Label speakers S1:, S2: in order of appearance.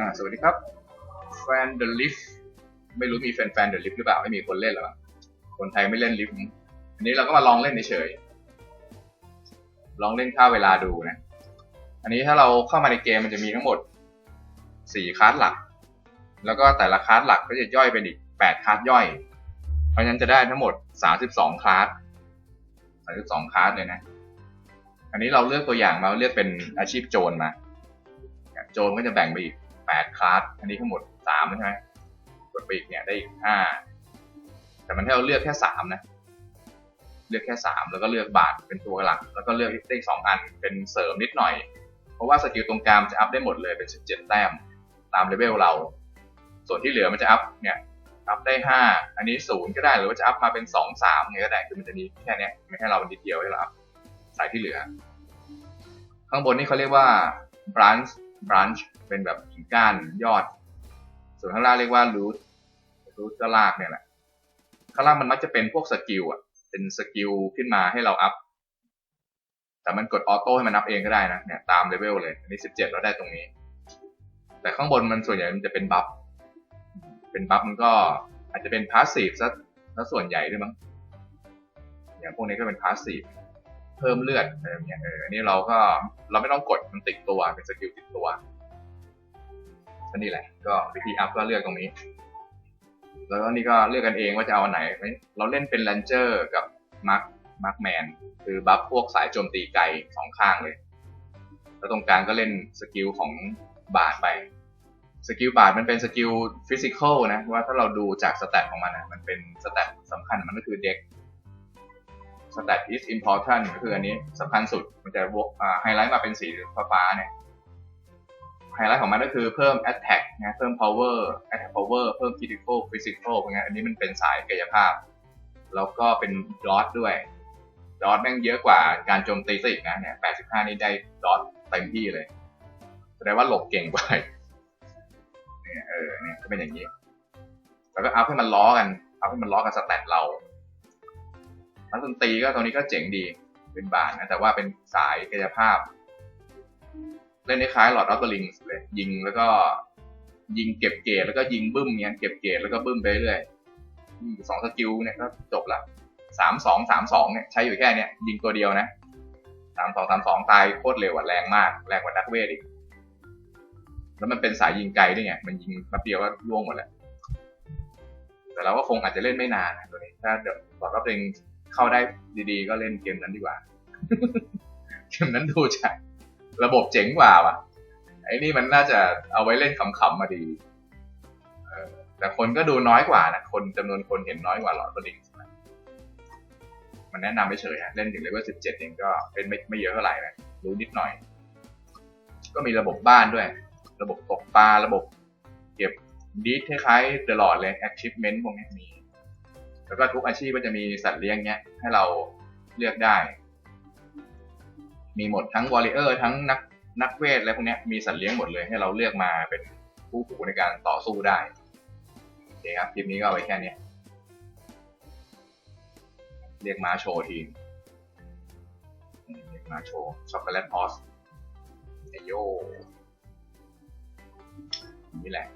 S1: ่าสวัสดีครับแฟนเดอะลิฟไม่รู้มีแฟนแฟนเดอะลิฟหรือเปล่าไม่มีคนเล่นหรอคนไทยไม่เล่นลิฟอันนี้เราก็มาลองเล่นเฉยลองเล่นค่าเวลาดูนะ อันนี้ถ้าเราเข้ามาในเกมมันจะมีทั้งหมดสี่คลาสหลัก แล้วก็แต่ละคลาสหลักก็จะย่อยเป็นอีกแปดคลาสย่อย เพราะฉะนั้นจะได้ทั้งหมดสามสิบสองคลาสสามสิบสองคลาสเลยนะ อันนี้เราเลือกตัวอย่างมาเลือกเป็นอาชีพโจรมา โจรก็จะแบ่งไปอีก แปดคลาส อันนี้ทั้งหมดสามใช่ไหมกดไปอีกเนี่ยได้อีกห้าแต่มันให้เราเลือกแค่สามนะ เลือกแค่สามแล้วก็เลือกบาทเป็นตัวหลัก แล้วก็เลือกได้สองอันเป็นเสริมนิดหน่อย เพราะว่าสกิลตรงกลางจะอัพได้หมดเลยเป็นสิบเจ็ดแต้มตามเลเวลเรา ส่วนที่เหลือมันจะอัพเนี่ยอัพได้ห้าอันนี้ศูนย์ก็ได้หรือว่าจะอัพมาเป็นสองสามไงก็ได้คือมันจะมีแค่นี้ไม่ให้เราเป็นดีเทลให้เราอัพใส่ที่เหลือ ข้างบนนี่เขาเรียกว่า branch branch เป็นแบบกิ่งก้านยอด ส่วนข้างล่างเรียกว่า root root ก็รากเนี่ยแหละ ข้างล่างมันมักจะเป็นพวกสกิลอะ เป็นสกิลขึ้นมาให้เราอัพ แต่มันกดออโต้ให้มันอัพเองก็ได้นะ เนี่ยตามเลเวลเลย อันนี้สิบเจ็ดเราได้ตรงนี้ แต่ข้างบนมันส่วนใหญ่มันจะเป็นบัฟ เป็นบัฟมันก็อาจจะเป็นพาสซีฟซะซะส่วนใหญ่ด้วยมั้ง อย่างพวกนี้ก็เป็นพาสซีฟ เพิ่มเลือดอะไรอย่างเงี้ยเอออันนี้เราก็เราไม่ต้องกดมันติดตัวเป็นสกิลติดตัวก็นี่แหละ ก็วิธีอัพก็เลือกตรงนี้ แล้วก็นี่ก็เลือกกันเองว่าจะเอาอันไหน เราเล่นเป็นแรนเจอร์กับมาร์คมาร์คแมนคือบัฟพวกสายโจมตีไกลสองข้างเลย แล้วตรงกลางก็เล่นสกิลของบาทไปสกิลบาทมันเป็นสกิลฟิสิกอลนะว่าถ้าเราดูจากสแตทของมันนะมันเป็นสแตทสำคัญมันก็คือเด็ก stat is important ก็คืออันนี้สำคัญสุดมันจะวกไฮไลท์มาเป็นสีฟ้าๆเนี่ยไฮไลท์ของมันก็คือเพิ่ม attack นะเพิ่ม power attack power เพิ่ม critical physical พวกนี้อันนี้มันเป็นสายกายภาพ แล้วก็เป็น dot ด้วย dot แม่งเยอะกว่าการโจมตีซะอีกนะเนี่ย85 นี่ได้ dot เต็มที่เลยแสดงว่าหลบเก่งกว่าเนี่ยเออเนี่ยก็เป็นอย่างนี้ แล้วก็อัพให้มันล้อกันอัพให้มันล้อกับสแตทเรา นักดนตรีก็ตรงนี้ก็เจ๋งดีเป็นบาทนะแต่ว่าเป็นสายกายภาพ เล่นคล้ายหลอดออฟเดอะลิงเลยยิงแล้วก็ยิงเก็บเกรดแล้วก็ยิงบึ้มเงี้ยเก็บเกรดแล้วก็บึ้มไปเรื่อยสองสกิลเนี่ยก็จบละสามสองสามสองเนี่ยใช้อยู่แค่เนี้ยยิงตัวเดียวนะสามสองสามสองตายโคตรเร็วอะแรงมากแรงกว่านักเวทอีก แล้วมันเป็นสายยิงไกลด้วยไงมันยิงแป๊บเดียวก็ล่วงหมดแล้วแต่เราก็คงอาจจะเล่นไม่นานนะตัวนี้ ถ้าเดี๋ยวบอกว่าเป็น เข้าได้ดีๆ ก็เล่นเกมนั้นดีกว่า เกมนั้นดูจากระบบเจ๋งกว่าว่ะ ไอ้นี่มันน่าจะเอาไว้เล่นขำๆมาดีแต่คนก็ดูน้อยกว่านะ คนจำนวนคนเห็นน้อยกว่าหลอดตัวดิงมันแนะนำไม่เฉยฮะ เล่นถึงเลเวลสิบเจ็ดเองก็เป็นไม่ไม่เยอะเท่าไหร่นะรู้นิดหน่อย ก็มีระบบบ้านด้วย ระบบตกปลา ระบบเก็บดีทคล้ายๆตลอดเลย achievement พวกนี้มี แล้วก็ทุกอาชีพก็จะมีสัตว์เลี้ยงเนี้ยให้เราเลือกได้ มีหมดทั้งวอลเลเยอร์ทั้งนักนักเวทอะไรพวกนี้มีสัตว์เลี้ยงหมดเลยให้เราเลือกมาเป็นผู้ผูในการต่อสู้ได้โอเคครับคลิปนี้ก็ไว้แค่นี้เรียกม้าโชว์ทีมเรียกม้าโชว์ช็อกโกแลตพอสไอโยนี่แหละ